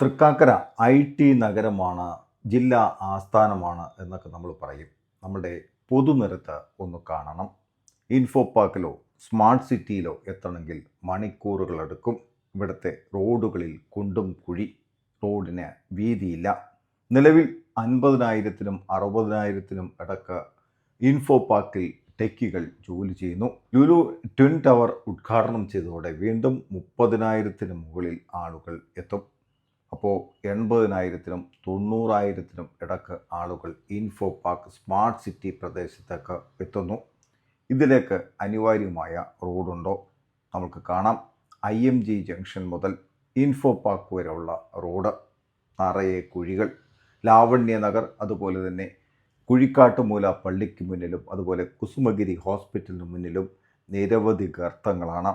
Thrikkakara I T നഗരമാണ് ജില്ലാ ആസ്ഥാനമാണ് എന്നൊക്കെ നമ്മൾ പറയും. നമ്മുടെ പൊതുനിരത്ത് ഒന്ന് കാണണം. ഇൻഫോ പാർക്കിലോ സ്മാർട്ട് സിറ്റിയിലോ എത്തണമെങ്കിൽ മണിക്കൂറുകളെടുക്കും ഇവിടുത്തെ റോഡുകളിൽ കുണ്ടും കുഴി റോഡിന് വീതിയില്ല. നിലവിൽ അൻപതിനായിരത്തിനും അറുപതിനായിരത്തിനും ഇടയ്ക്ക് ഇൻഫോ പാർക്കിൽ ടെക്കികൾ ജോലി ചെയ്യുന്നു. ലുലു ട്വിൻ ടവർ ഉദ്ഘാടനം ചെയ്തതോടെ വീണ്ടും മുപ്പതിനായിരത്തിന് മുകളിൽ ആളുകൾ എത്തും. അപ്പോൾ എൺപതിനായിരത്തിനും തൊണ്ണൂറായിരത്തിനും ഇടയ്ക്ക് ആളുകൾ ഇൻഫോ പാർക്ക് സ്മാർട്ട് സിറ്റി പ്രദേശത്തേക്ക് എത്തുന്നു. ഇതിലേക്ക് അനിവാര്യമായ റോഡുണ്ടോ നമുക്ക് കാണാം. ഐ എം ജി ജംഗ്ഷൻ മുതൽ ഇൻഫോ പാർക്ക് വരെയുള്ള റോഡ് നിറയെ കുഴികൾ ലാവണ്യ നഗർ അതുപോലെ തന്നെ കുഴിക്കാട്ടുമൂല പള്ളിക്ക് മുന്നിലും അതുപോലെ കുസുമഗിരി ഹോസ്പിറ്റലിന് മുന്നിലും നിരവധി ഗർത്തങ്ങളാണ്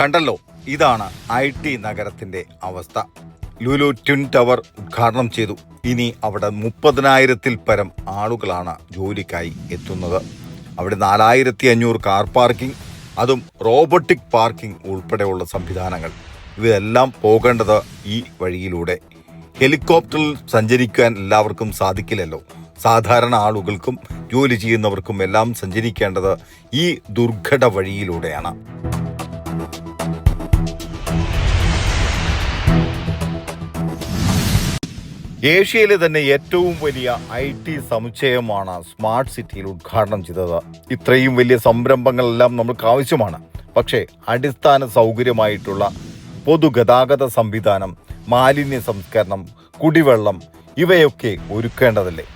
കണ്ടല്ലോ ഇതാണ് ഐ ടി നഗരത്തിന്റെ അവസ്ഥ. ലുലു ട്വിൻ ടവർ ഉദ്ഘാടനം ചെയ്തു. ഇനി അവിടെ മുപ്പതിനായിരത്തിൽ പരം ആളുകളാണ് ജോലിക്കായി എത്തുന്നത്. അവിടെ നാലായിരത്തി അഞ്ഞൂറ് കാർ പാർക്കിംഗ് അതും റോബോട്ടിക് പാർക്കിംഗ് ഉൾപ്പെടെയുള്ള സംവിധാനങ്ങൾ. ഇതെല്ലാം പോകേണ്ടത് ഈ വഴിയിലൂടെ. ഹെലികോപ്റ്ററിൽ സഞ്ചരിക്കാൻ എല്ലാവർക്കും സാധിക്കില്ലല്ലോ. സാധാരണ ആളുകൾക്കും ജോലി ചെയ്യുന്നവർക്കും എല്ലാം സഞ്ചരിക്കേണ്ടത് ഈ ദുർഘട വഴിയിലൂടെയാണ്. ഏഷ്യയിലെ തന്നെ ഏറ്റവും വലിയ ഐ ടി സമുച്ചയമാണ് സ്മാർട്ട് സിറ്റിയിൽ ഉദ്ഘാടനം ചെയ്തത്. ഇത്രയും വലിയ സംരംഭങ്ങളെല്ലാം നമുക്ക് ആവശ്യമാണ്. പക്ഷേ അടിസ്ഥാന സൗകര്യമായിട്ടുള്ള പൊതുഗതാഗത സംവിധാനം മാലിന്യ സംസ്കരണം കുടിവെള്ളം ഇവയൊക്കെ ഒരുക്കേണ്ടതല്ലേ?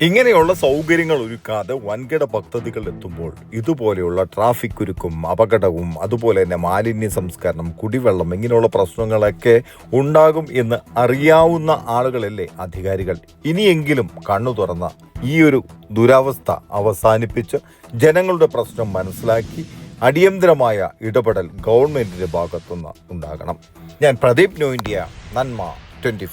ഇങ്ങനെയുള്ള സൗകര്യങ്ങൾ ഒരുക്കാതെ വൻകിട പദ്ധതികൾ എത്തുമ്പോൾ ഇതുപോലെയുള്ള ട്രാഫിക് കുരുക്കും അപകടവും അതുപോലെ തന്നെ മാലിന്യ സംസ്കരണം കുടിവെള്ളം ഇങ്ങനെയുള്ള പ്രശ്നങ്ങളൊക്കെ ഉണ്ടാകും എന്ന് അറിയാവുന്ന ആളുകളല്ലേ അധികാരികൾ? ഇനിയെങ്കിലും കണ്ണു തുറന്ന ഈ ഒരു ദുരവസ്ഥ അവസാനിപ്പിച്ച് ജനങ്ങളുടെ പ്രശ്നം മനസ്സിലാക്കി അടിയന്തരമായ ഇടപെടൽ ഗവൺമെന്റിന്റെ ഭാഗത്തുനിന്ന് ഉണ്ടാകണം. ഞാൻ പ്രദീപ് ന്യൂ ഇന്ത്യ നന്മ ട്വന്റി